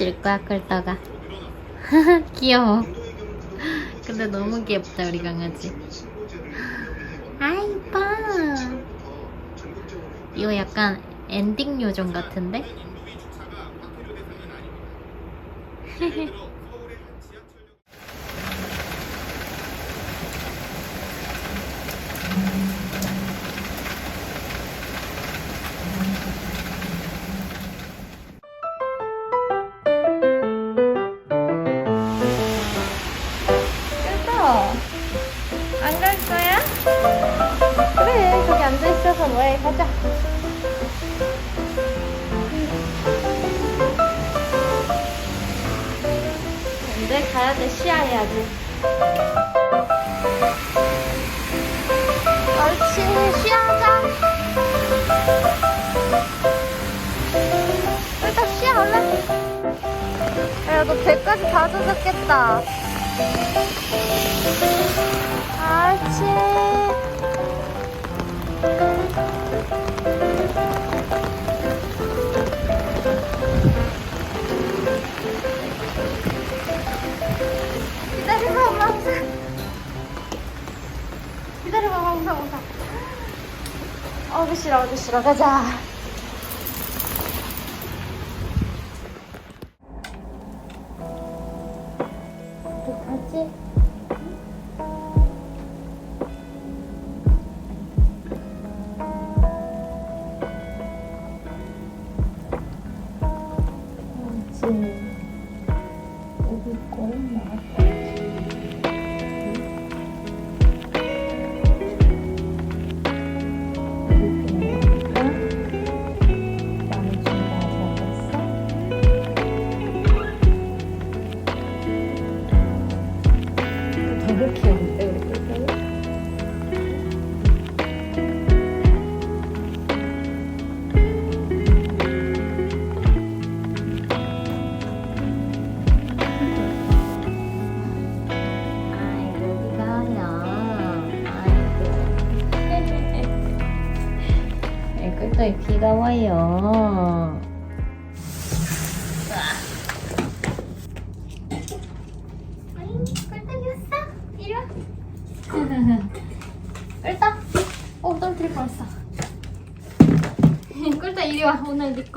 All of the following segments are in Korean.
시원해질 거야 끌다가. 귀여워. 근데 너무 귀엽다 우리 강아지. 아 이뻐. 이거 약간 엔딩 요정 같은데? 싫어, 어기 싫어. 가자.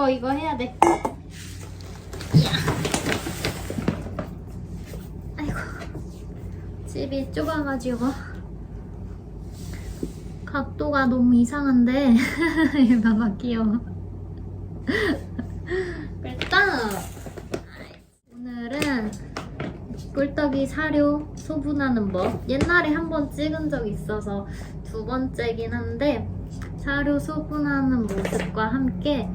오늘 네거 이거 해야 돼. 아이고. 집이 좁아가지고. 각도가 너무 이상한데. 얘 봐봐, 귀여워. 꿀떡. 오늘은 꿀떡이 사료 소분하는 법 옛날에 한 번 찍은 적 있어서 두 번째긴 한데 사료 소분하는 모습과 함께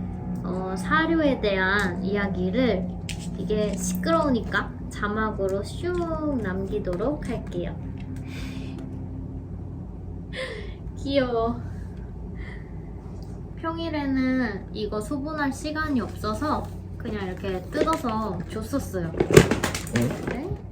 어, 사료에 대한 이야기를 이게 시끄러우니까 자막으로 슉 남기도록 할게요. 귀여워. 평일에는 이거 소분할 시간이 없어서 그냥 이렇게 뜯어서 줬었어요. 네?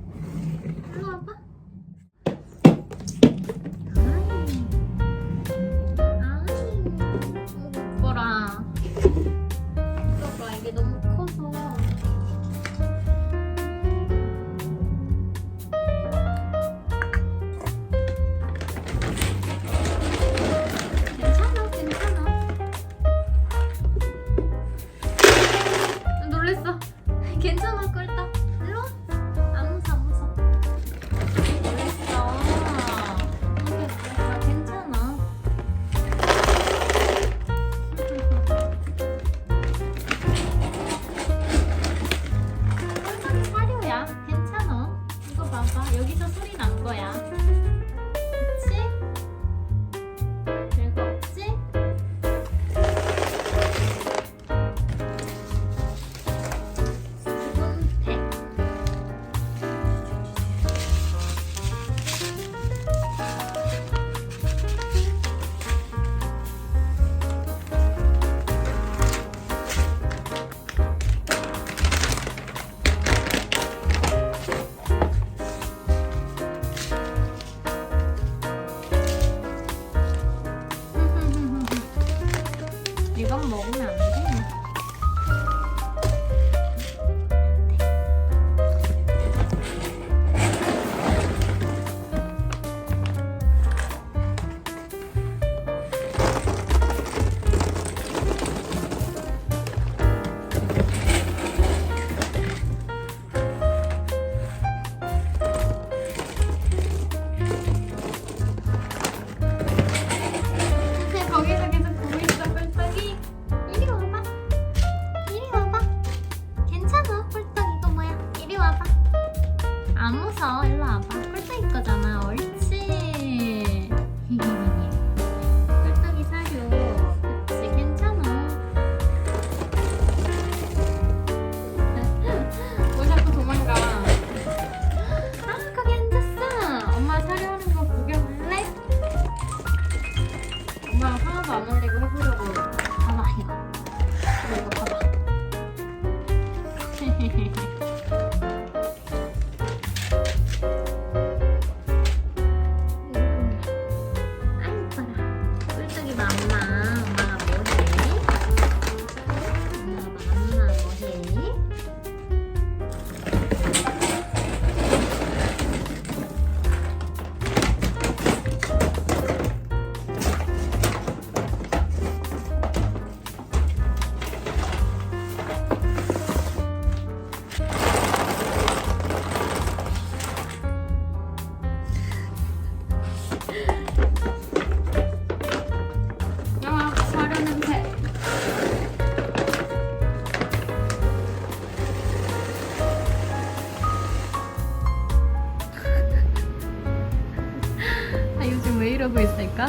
아 요즘 왜 이러고 있을까?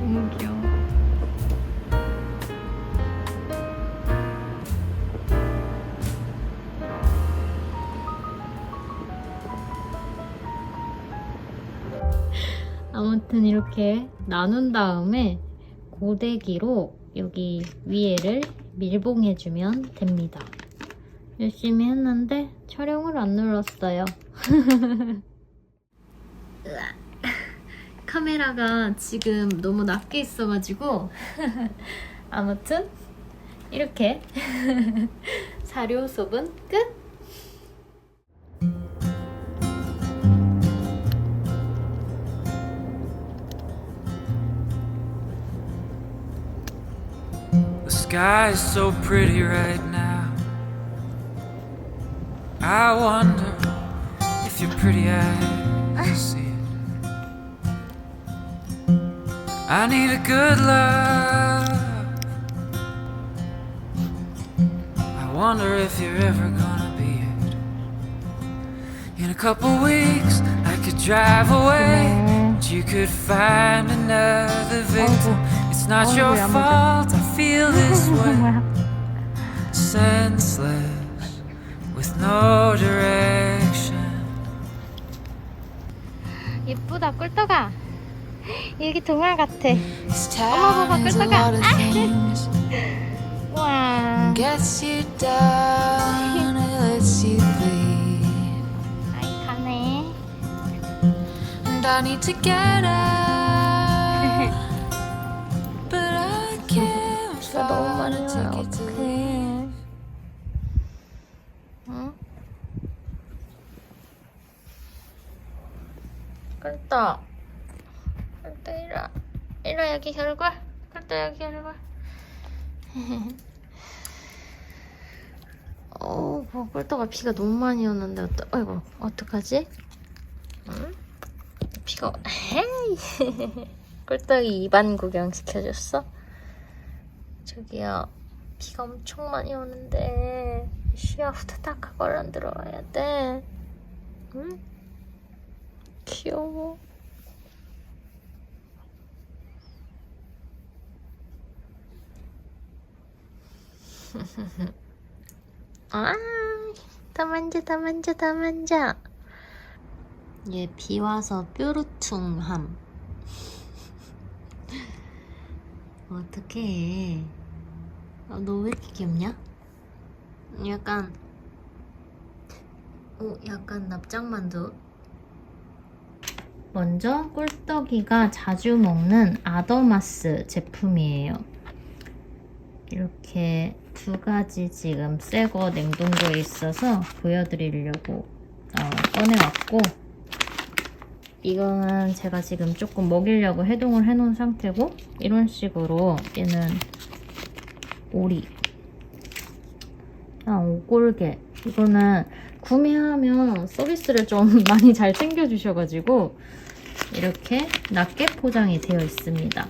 너무 귀여워 아무튼 이렇게 나눈 다음에 고데기로 여기 위에를 밀봉해주면 됩니다. 열심히 했는데 촬영을 안 눌렀어요. 카메라가 지금 너무 낮게 있어가지고 아무튼 이렇게 사료 수업은 끝! The sky is so pretty right now. I wonder if your pretty eyes see I need a good love. I wonder if you're ever gonna be it. In a couple weeks, I could drive away. and You could find another victim. It's not your 어이구야, fault. I feel this way. Senseless, with no direction. 예쁘다 꿀떡아 여기 동화 같아 lot of things. 와. 아이 가네 비가 너무 많이 leave. 어떡해 응? 이리 이리 여기 결과 꿀떡 여기 결과 어, 뭐 꿀떡아 비가 너무 많이 오는데 어떡, 어이구 어떡하지? 응? 비가 헤이 꿀떡이 입안 구경 시켜줬어? 저기요 비가 엄청 많이 오는데 시야 후다닥 하고 얼른 들어와야 돼 응? 귀여워 아, 다 만져, 다 만져, 다 만져. 얘 비 와서 뾰루퉁함. 어떡해. 아, 너왜 이렇게 귀엽냐? 약간, 오, 약간 납작만두. 먼저 꿀떡이가 자주 먹는 아더마스 제품이에요. 이렇게 두 가지 지금 새 거 냉동고에 있어서 보여드리려고 어, 꺼내왔고 이거는 제가 지금 조금 먹이려고 해동을 해놓은 상태고 이런 식으로 얘는 오리 아, 오골개 이거는 구매하면 서비스를 좀 많이 잘 챙겨주셔가지고 이렇게 낮게 포장이 되어 있습니다.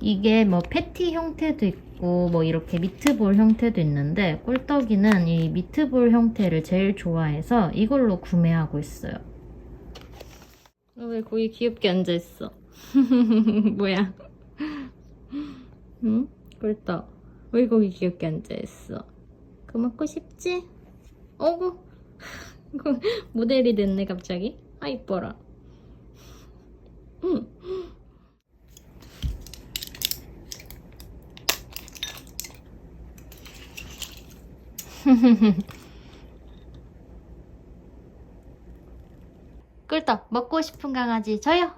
이게 뭐 패티 형태도 있고 뭐 이렇게 미트볼 형태도 있는데 꿀떡이는 이 미트볼 형태를 제일 좋아해서 이걸로 구매하고 있어요. 어, 왜 거기 귀엽게 앉아있어? 뭐야? 응? 꿀떡. 왜 거기 귀엽게 앉아있어? 그거 먹고 싶지? 어구. 모델이 됐네 갑자기. 아 이뻐라. 응. 꿀떡 먹고 싶은 강아지 저요.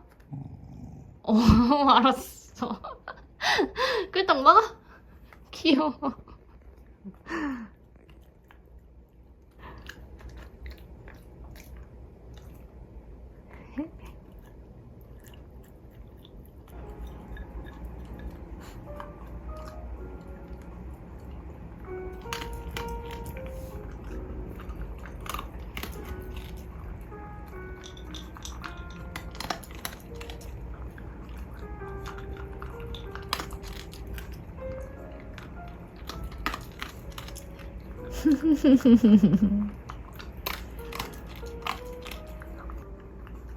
어 알았어. 꿀떡 먹어. 귀여워.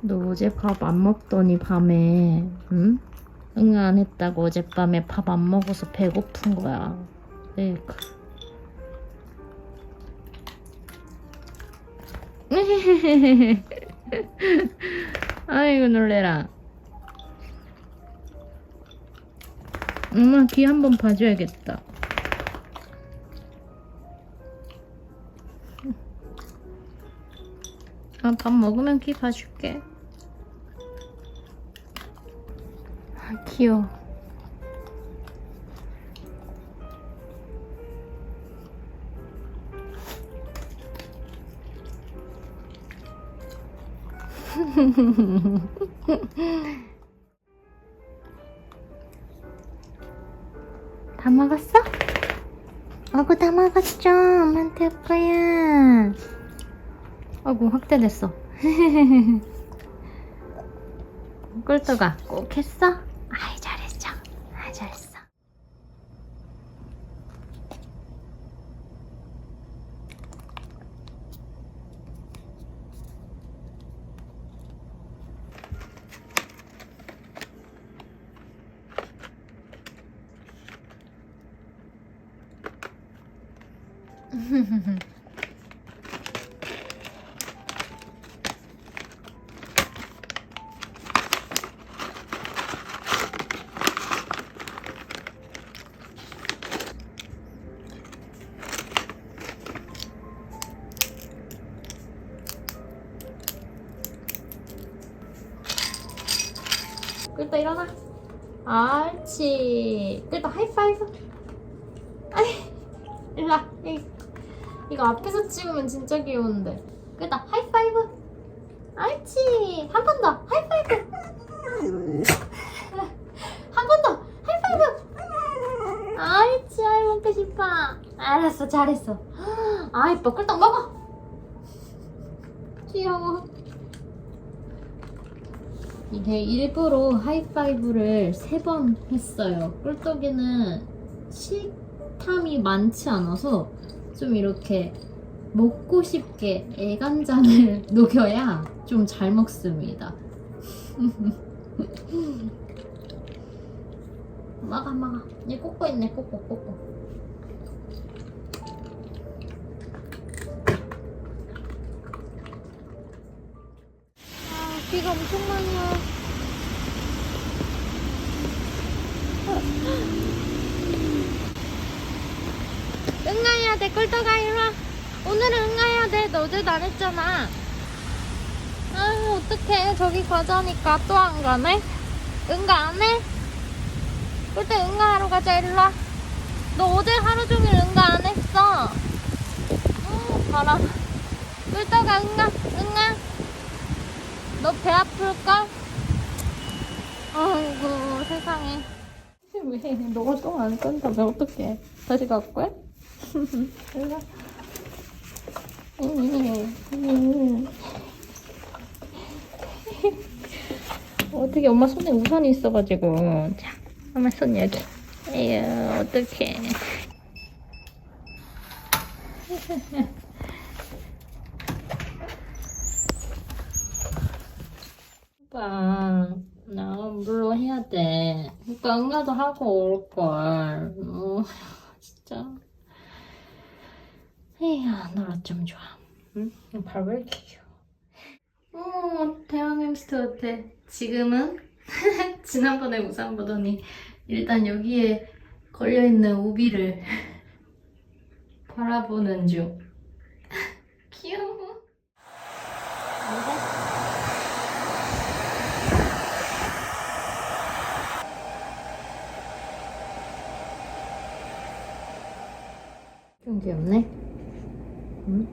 너 어제 밥 안 먹더니 밤에 응? 응안 했다고 어젯밤에 밥 안 먹어서 배고픈 거야. 에이크. 아이고 놀래라. 엄마 귀 한번 봐줘야겠다. 아, 밥 먹으면 귀 봐줄게. 아, 귀여워. 다 먹었어? 어구, 다 먹었죠. 엄마한테 올 거야. 아이고 확대됐어 꿀떡아 꼭 했어? 아이 잘했죠 아이 잘했어 꿀떡 일어나. 옳지. 꿀떡 하이파이브. 아이 이- 이거 앞에서 찍으면 진짜 귀여운데. 꿀떡 하이파이브. 옳지. 한 번 더. 하이파이브. 한 번 더. 하이파이브. 옳지. 아이 먹고 싶어. 알았어. 잘했어. 아 이뻐. 꿀떡 먹어 귀여워 이게 일부러 하이파이브를 세 번 했어요. 꿀떡이는 식탐이 많지 않아서 좀 이렇게 먹고 싶게 애간장을 녹여야 좀 잘 먹습니다. 막아 막아. 얘 꽂고 있네 꽂고 꽂고. 아 비가 엄청 많이 와. 응가해야 돼 꿀떡아 일로 와 오늘은 응가해야 돼 너 어제도 안 했잖아 아 어떡해 저기 과자니까 또 안 가네 응가 안 해? 꿀떡 응가하러 가자 일로 와 너 어제 하루 종일 응가 안 했어? 어, 봐라. 꿀떡아, 응가, 응가. 너 배 아플걸? 아이고, 세상에. 왜? 너가 똥안 싼다며, 어떡해. 다시 갖고 해? 음. 어떻게 엄마 손에 우산이 있어가지고. 자, 엄마 손 여기. 에휴, 어떡해. 오빠, 나 물로 해야 돼. 오빠 응가도 하고 올걸. 어, 진짜. 에휴, 너라 좀 좋아. 응? 발왜 이렇게 귀여워. 어, 대왕 햄스터 같아. 지금은? 지난번에 우산 보더니 일단 여기에 걸려있는 우비를 바라보는 중. 귀여워. 안 돼? 좀 귀엽네. 응?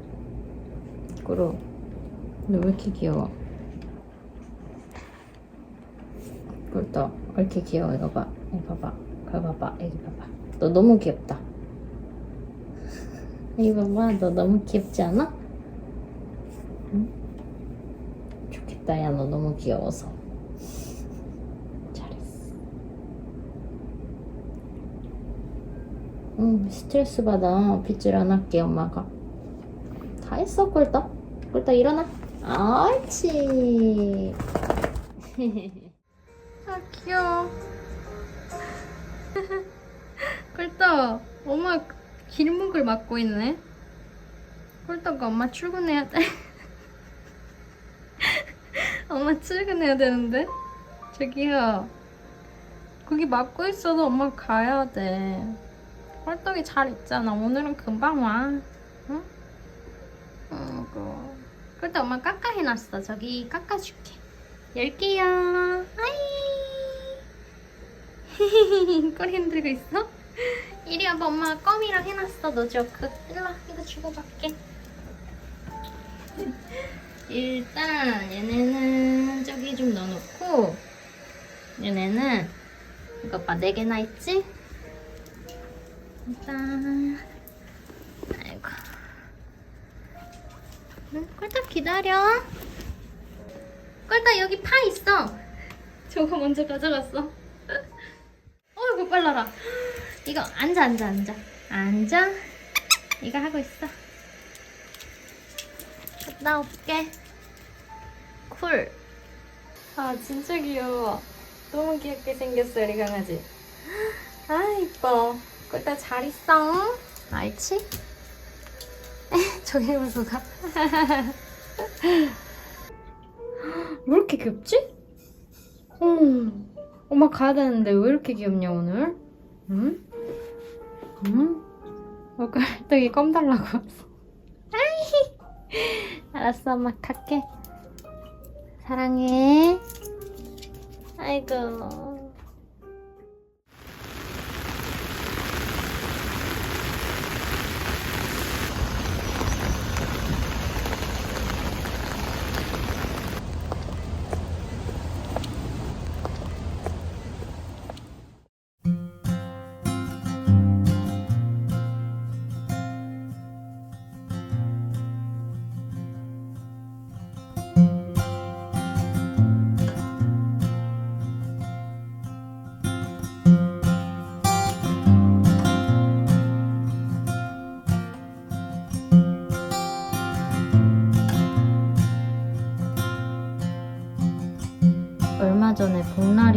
꾸루, 너왜 이렇게 귀여워? 꿀떡, 왜 이렇게 귀여워? 이거 봐. 이거 봐봐. 이거 봐봐. 여기 봐봐. 너 너무 귀엽다. 이거 봐봐. 너 너무 귀엽지 않아? 응? 좋겠다. 야, 너 너무 귀여워서. 잘했어. 응, 스트레스 받아. 빗질 안 할게, 엄마가. 다 했어, 꿀떡. 꿀떡 일어나. 옳지. 아, 귀여워. 꿀떡, 엄마 길목을 막고 있네. 꿀떡, 엄마 출근해야 돼. 엄마 출근해야 되는데? 저기요. 거기 막고 있어도 엄마 가야 돼. 꿀떡이 잘 있잖아. 오늘은 금방 와. 응? 아이고. 꿀떡 엄마 깎아 해놨어. 저기 깎아줄게. 열게요. 아이. 꼬리 흔들고 있어? 이리 와봐. 엄마 껌이랑 해놨어. 너 조크. 일로 와. 이거 주고 갈게. 일단 얘네는 저기 좀 넣어놓고 얘네는 이거 봐. 네 개나 있지? 일단 아이고. 응, 꿀떡 기다려. 꿀떡 여기 파 있어. 저거 먼저 가져갔어. 어이구 빨라라. 이거 앉아 앉아 앉아. 앉아. 이거 하고 있어. 갔다 올게. 쿨. 아 진짜 귀여워. 너무 귀엽게 생겼어 우리 강아지. 아 이뻐 꿀떡 잘 있어 알지? 저기 보서 가. 왜 이렇게 귀엽지? 음, 엄마 가야 되는데 왜 이렇게 귀엽냐 오늘? 응? 응? 어, 꿀떡이 껌 달라고 왔어. 알았어 엄마 갈게. 사랑해. 아이고.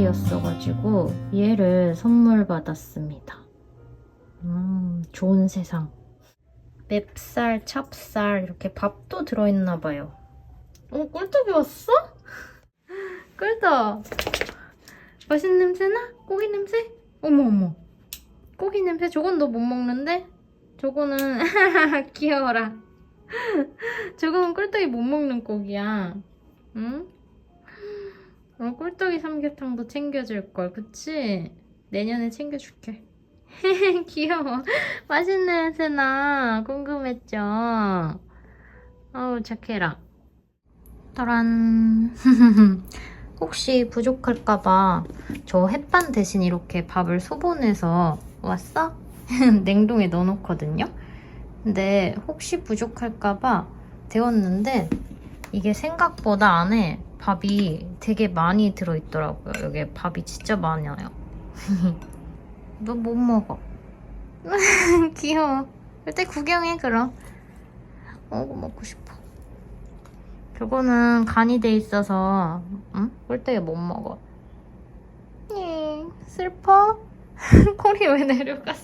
복날이었어가지고 얘를 선물 받았습니다. 음, 좋은 세상. 맵쌀, 찹쌀 이렇게 밥도 들어있나 봐요. 어, 꿀떡이 왔어? 꿀떡. 맛있는 냄새 나? 고기 냄새? 어머 어머. 고기 냄새? 저건 너 못 먹는데? 저거는 귀여워라. 저거는 꿀떡이 못 먹는 고기야. 응? 어, 꿀떡이 삼계탕도 챙겨줄 걸, 그치? 내년에 챙겨줄게. 귀여워. 맛있는 냄새 나. 궁금했죠? 어우, 착해라. 따란. 혹시 부족할까봐 저 햇반 대신 이렇게 밥을 소분해서 왔어? 냉동에 넣어놓거든요? 근데 혹시 부족할까봐 데웠는데 이게 생각보다 안에 밥이 되게 많이 들어있더라고요. 여기 밥이 진짜 많아요. 너 못 먹어. 귀여워. 그때 구경해 그럼. 어, 먹고 싶어. 그거는 간이 돼 있어서 응? 꼴대에 못 먹어. 예, 슬퍼? 콜이 왜 내려갔어?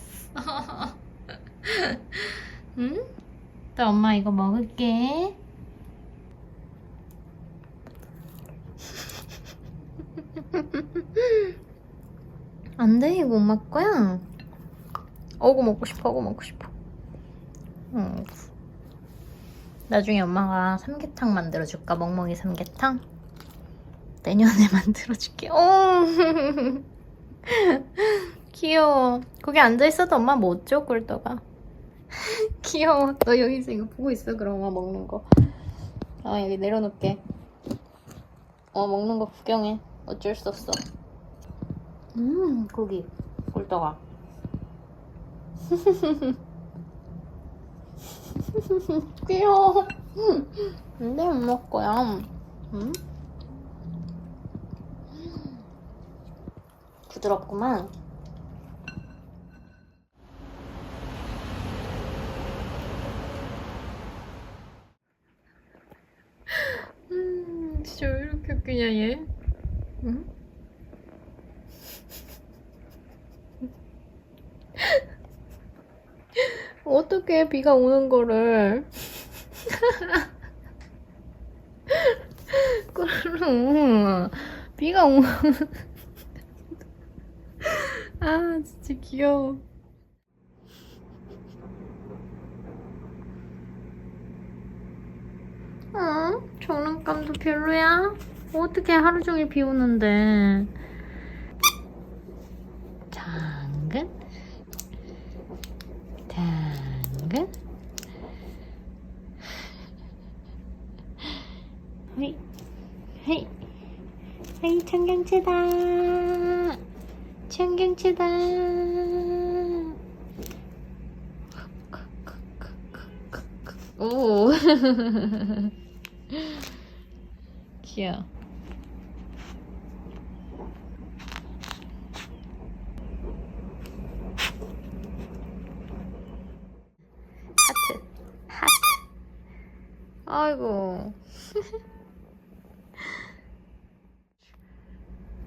응? 또 엄마 이거 먹을게. 안 돼, 이거 엄마 거야. 어구 먹고 싶어, 어구 먹고 싶어. 응. 나중에 엄마가 삼계탕 만들어줄까? 멍멍이 삼계탕? 내년에 만들어줄게. 오! 귀여워. 거기 앉아있어도 엄마 못 줘, 꿀떡아. 귀여워. 너 여기서 이거 보고 있어, 그럼 엄마 먹는 거. 아, 여기 내려놓을게. 어, 먹는 거 구경해. 어쩔 수 없어. 음, 고기. 꿀떡아. 귀여워. 근데 못 거야. 응? 부드럽구만. 음, 진짜 왜 이렇게 웃기냐, 얘? 응? 어떻게 비가 오는 거를 그럼 비가 오는 아 진짜 귀여워 어? 장난감도 별로야? 어떻게 하루 종일 비 오는데. 당근. 당근. 헤이. 헤이. 헤이 청경채다. 청경채다. 오. 귀여워 하트 하트 아이고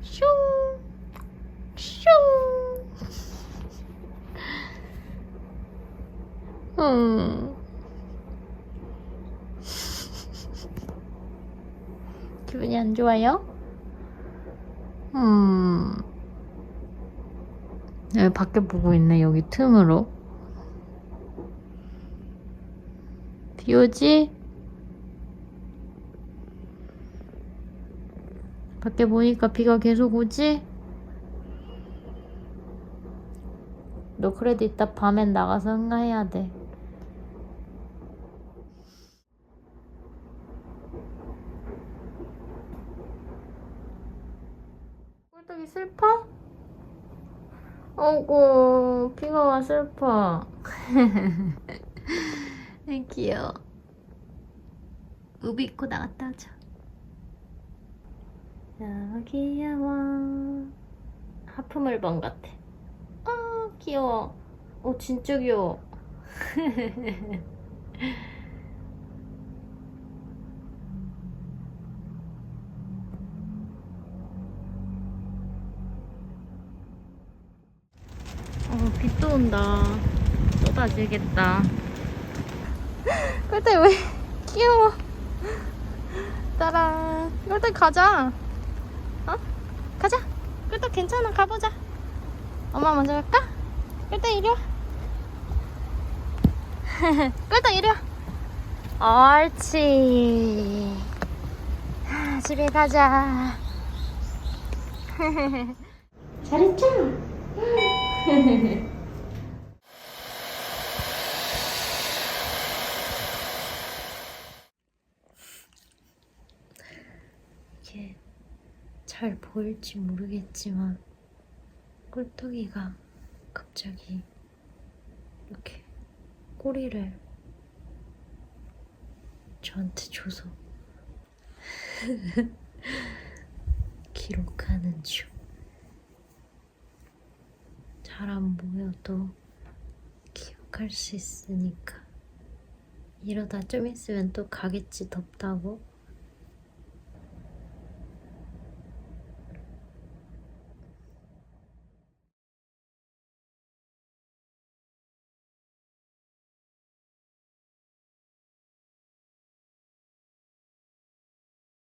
슝 슝. 음. 기분이 안 좋아요? 음. 네, 밖에 보고 있네, 여기 틈으로. 비 오지? 밖에 보니까 비가 계속 오지? 너 그래도 이따 밤엔 나가서 응가해야 돼. 꿀떡이 슬퍼? 어구, 비가 와 슬퍼. 귀여워. 우비 입고 나갔다 오자. 야, 귀여워. 하프물범 같아. 아, 귀여워. 어, 진짜 귀여워. 어, 빛도 온다. 쏟아지겠다. 꿀떡이 왜 귀여워. 따라. 꿀떡 가자. 어? 가자. 꿀떡 괜찮아. 가보자. 엄마 먼저 갈까? 꿀떡 이리 와. 꿀떡 이리 와. 옳지. 하, 집에 가자. 잘했죠? 잘 보일지 모르겠지만 꿀떡이가 갑자기 이렇게 꼬리를 저한테 줘서 기록하는 중. 잘 안 보여도 기억할 수 있으니까. 이러다 좀 있으면 또 가겠지 덥다고.